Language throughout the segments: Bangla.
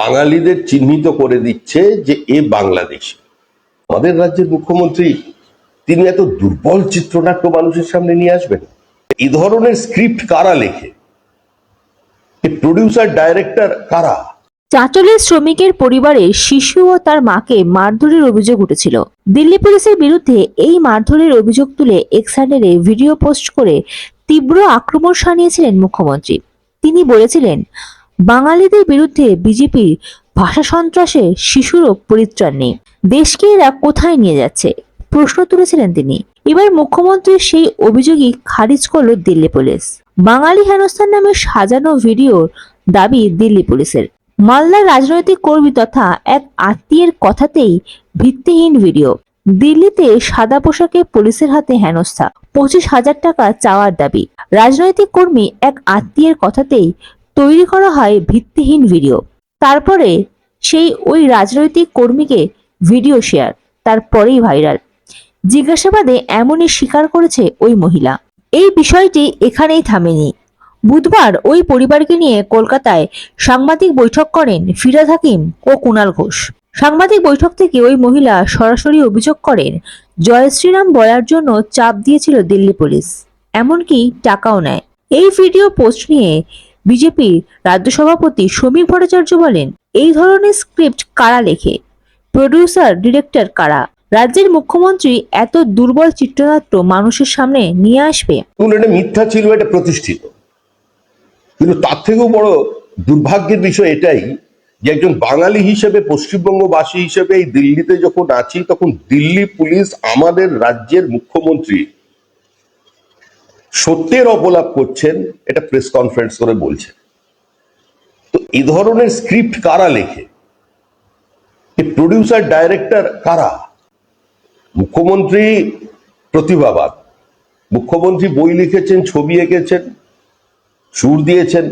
বাঙালিদের চিহ্নিত করে দিচ্ছে যে এ বাংলাদেশ। আমাদের রাজ্যের মুখ্যমন্ত্রী, তিনি এত দুর্বল চিত্রনাট্য মানুষের সামনে নিয়ে আসবেন? এই ধরনের স্ক্রিপ্ট কারা লেখে? প্রডিউসার ডাইরেক্টর কারা? চাঁচলের শ্রমিকের পরিবারে শিশু ও তার মাকে মারধরের অভিযোগ উঠেছিল। দিল্লি পুলিশের বিরুদ্ধে এই মারধরের অভিযোগ তুলে এক্সান্ডারে ভিডিও পোস্ট করে তীব্র আক্রমণ শানিয়েছিলেন মুখ্যমন্ত্রী। তিনি বলেছিলেন বাঙালিদের বিরুদ্ধে বিজেপির ভাষা সন্ত্রাসে শিশুরও পরিত্রাণ নেই। দেশকে এরা কোথায় নিয়ে যাচ্ছে? প্রশ্ন তুলেছিলেন তিনি। এবার মুখ্যমন্ত্রীর সেই অভিযোগই খারিজ করল দিল্লি পুলিশ। বাঙালি হেনস্থার নামে সাজানো ভিডিওর দাবি দিল্লি পুলিশের। মালদার রাজনৈতিক কর্মী তথা এক আত্মীয়ের কথাতেই ভিত্তিহীন ভিডিও। দিল্লিতে সাদা পোশাকে পুলিশের হাতে হেনস্থা। পঁচিশ হাজার টাকা চাওয়ার দাবি। রাজনৈতিক কর্মী এক আত্মীয়ের কথাতেই তৈরি করা হয় ভিত্তিহীন ভিডিও। তারপরে সেই ওই রাজনৈতিক কর্মীকে ভিডিও শেয়ার, তারপরেই ভাইরাল। জিজ্ঞাসাবাদে এমনই স্বীকার করেছে ওই মহিলা। এই বিষয়টি এখানেই থামেনি। বুধবার ওই পরিবারকে নিয়ে কলকাতায় সাংবাদিক বৈঠক করেন ফিরাদ হাকিম ও কুণাল ঘোষ। সাংবাদিক বৈঠক থেকে ওই মহিলা সরাসরি অভিযোগ করেন, জয় শ্রীরাম বলার জন্য চাপ দিয়েছিল দিল্লি পুলিশ, এমনকি টাকাও নেয়। এই ভিডিও পোস্ট নিয়ে বিজেপির রাজ্য সভাপতি সমীর ভট্টাচার্য বলেন, এই ধরনের স্ক্রিপ্ট কারা লেখে? প্রডিউসার, ডিরেক্টর কারা? রাজ্যের মুখ্যমন্ত্রী এত দুর্বল চিত্রনাট্য মানুষের সামনে নিয়ে আসবে? এটা মিথ্যা ছিল, এটা প্রতিষ্ঠিত। কিন্তু তার থেকেও বড় দুর্ভাগ্যের বিষয় এটাই যে একজন বাঙালি হিসেবে, পশ্চিমবঙ্গবাসী হিসেবে এই দিল্লিতে যখন আছি, তখন দিল্লি পুলিশ আমাদের রাজ্যের মুখ্যমন্ত্রী সত্যের অপলাপ করছেন, এটা প্রেস কনফারেন্স করে বলছেন তো এই ধরনের স্ক্রিপ্ট কারা লেখে? প্রডিউসার ডাইরেক্টর কারা? মুখ্যমন্ত্রী প্রতিভাবাদ মুখ্যমন্ত্রী বই লিখেছেন, ছবি এঁকেছেন, সুর দিয়েছেন,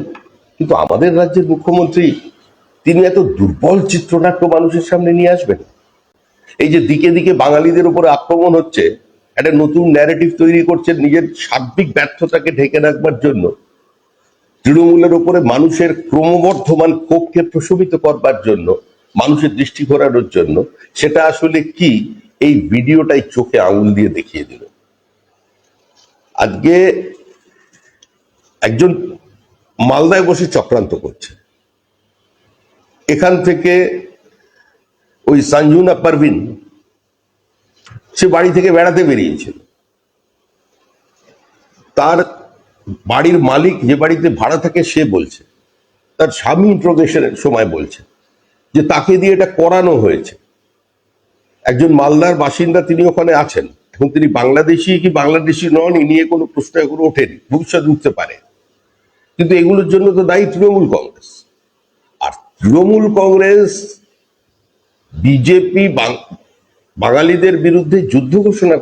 কিন্তু আমাদের রাজ্যের মুখ্যমন্ত্রী, তিনি এত দুর্বল চিত্রনাট্য মানুষের সামনে নিয়ে আসবেন? এই যে দিকে দিকে বাঙালিদের উপরে আক্রমণ হচ্ছে একটা নতুন ন্যারেটিভ তৈরি করছেন নিজের সার্বিক ব্যর্থতাকে ঢেকে রাখবার জন্য। তৃণমূলের উপরে মানুষের ক্রমবর্ধমান ক্ষোভকে প্রশমিত করবার জন্য, মানুষের দৃষ্টি ঘোরানোর জন্য, সেটা আসলে কি, এই ভিডিওটাই চোখে আঙুল দিয়ে দেখিয়ে দিল। আজকে একজন মালদায় বসে চক্রান্ত করছে। এখান থেকে ওই সঞ্জুনা পারভিন সে বাড়ি থেকে বেড়াতে বেরিয়েছিল। তার বাড়ির মালিক যে বাড়িতে ভাড়া থাকে সে বলছে, তার স্বামী ইন্ট্রোগেশনের সময় বলছে যে তাকে দিয়ে এটা করানো হয়েছে। একজন মালদার বাসিন্দা তিনি ওখানে আছেন এখন তিনি বাংলাদেশি কি বাংলাদেশি নন নিয়ে কোনো প্রশ্ন এখনও ওঠেনি ভবিষ্যৎ উঠতে পারে। কিন্তু এগুলোর জন্য তো দায়ী তৃণমূল কংগ্রেস। আর তৃণমূল কংগ্রেস, বিজেপি বাঙালিদের বিরুদ্ধে যুদ্ধ ঘোষণা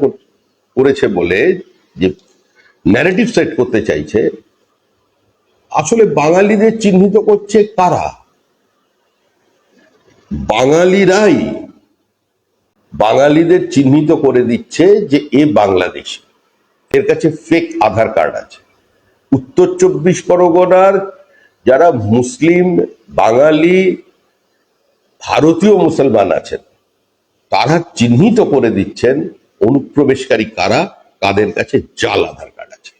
করেছে বলে যে ন্যারেটিভ সেট করতে চাইছে, আসলে বাঙালিদের চিহ্নিত করছে কারা? বাঙালিরাই বাঙালিদের চিহ্নিত করে দিচ্ছে যে এ বাংলাদেশ। এর কাছে ফেক আধার কার্ড আছে। উত্তর চব্বিশ পরগনার যারা মুসলিম, বাঙালি, ভারতীয় মুসলমান আছেন তারা চিহ্নিত করে দিচ্ছেন অনুপ্রবেশকারী কারা? কাদের কাছে জাল আধার কার্ড আছে।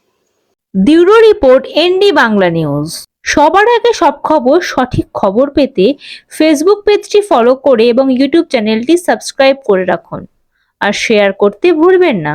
Bureau report, ND Bangla news. সবার আগে সব খবর, সঠিক খবর পেতে ফেসবুক পেজটি ফলো করে এবং ইউটিউব চ্যানেলটি সাবস্ক্রাইব করে রাখুন। আর শেয়ার করতে ভুলবেন না।